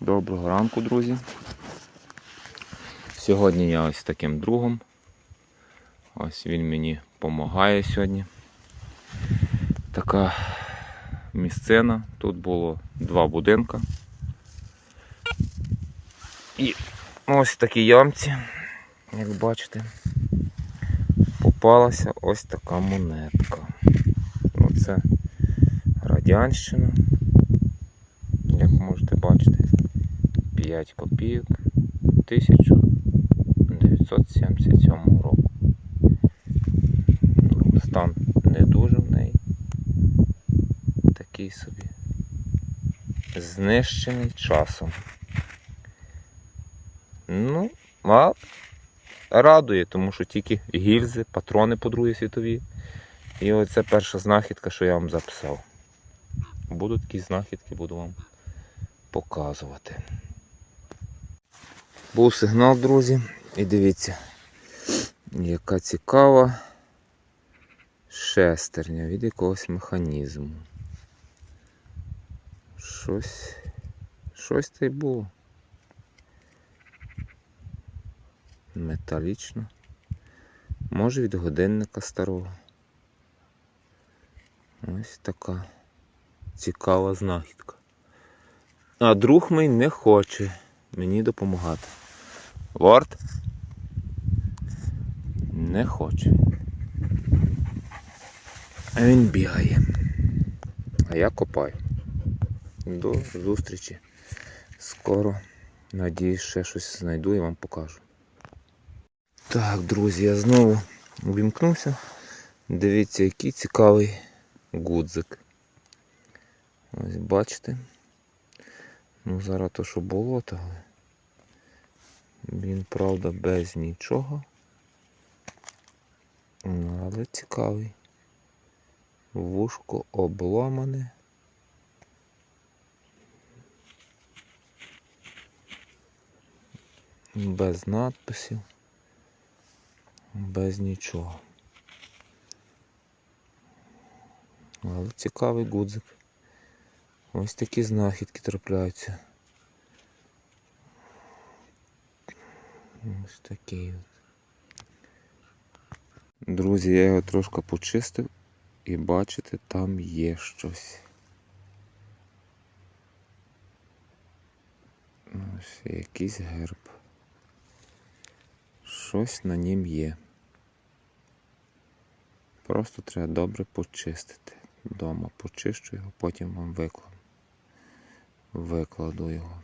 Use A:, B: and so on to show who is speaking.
A: Доброго ранку, друзі. Сьогодні я ось таким другом. Ось він мені допомагає сьогодні. Така місцина. Тут було два будинка. І ось такі ямці, як бачите, попалася ось така монетка. Оце Радянщина. 5 копійок 1977 року. Ну, Стан не дуже в неї. Такий собі. Знищений часом. Ну, а радує, тому що тільки гільзи, патрони по Другій світовій. І оце перша знахідка, що я вам записав. Будуть такі знахідки, буду вам показувати. Був сигнал, друзі, і дивіться, яка цікава шестерня від якогось механізму. Щось, щось та й було. Металічно. Може від годинника старого. Ось така цікава знахідка. А друг мій не хоче мені допомагати. Лорд не хоче. А він бігає. А я копаю. До зустрічі. Скоро, надіюсь, ще щось знайду і вам покажу. Так, друзі, я знову увімкнувся. Дивіться, який цікавий гудзик. Ось бачите. Ну, зараз то, що болото, але він, правда, без нічого. Ну, але цікавий. Вушко обломане. Без надписів, без нічого. Але цікавий гудзик. Ось такі знахідки трапляються. Ось такий от. Друзі, я його трошки почистив і бачите, там є щось. Ось якийсь герб. Щось на нім є. Просто треба добре почистити. Дома почищу його, потім вам викладу. Викладу його.